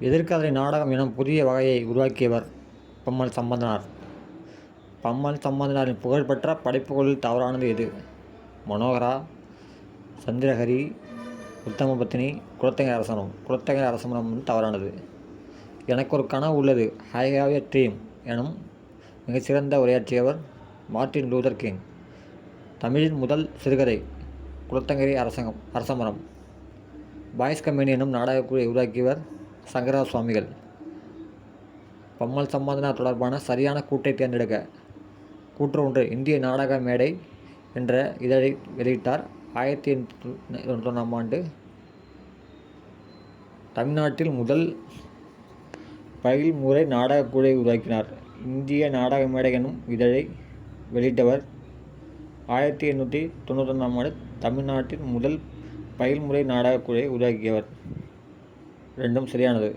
எதிர்கதை நாடகம் எனும் புதிய வகையை உருவாக்கியவர் பம்மல் சம்பந்தனார். பம்மல் சம்பந்தனாரின் புகழ்பெற்ற படைப்புகளில் தவறானது எது? மனோகரா சந்திரஹரி உத்தமபத்தினி குலத்தங்கை அரசனம் குலத்தங்கை அரசனம் வந்து தவறானது. எனக்கு ஒரு கனவு உள்ளது. ஐ ஹாவ் எ ட்ரீம் எனும் மிகச்சிறந்த உரையாற்றியவர் மார்ட்டின் லூதர் கிங். தமிழின் முதல் சிறுகதை குலத்தங்கரி அரசங்கம் அரசமரம். பாய்ஸ் கம்பெனி எனும் நாடகக்குழுவை உருவாக்கியவர் சங்கரா சுவாமிகள் பம்மல் சம்பாதனா தொடர்பான சரியான கூட்டை தேர்ந்தெடுக்க கூற்று ஒன்று இந்திய நாடக மேடை என்ற இதழை வெளியிட்டார். ஆயிரத்தி எண்ணூற்றி ஆண்டு தமிழ்நாட்டில் முதல் பயில்முறை நாடகக் குழை உருவாக்கினார். இந்திய நாடக மேடை எனும் இதழை வெளியிட்டவர் ஆயிரத்தி எண்ணூற்றி தொண்ணூத்தொன்னாம் ஆண்டு தமிழ்நாட்டின் முதல் பயில்முறை நாடகக் குழுவை உருவாக்கியவர். ரெண்டும் சரியானது.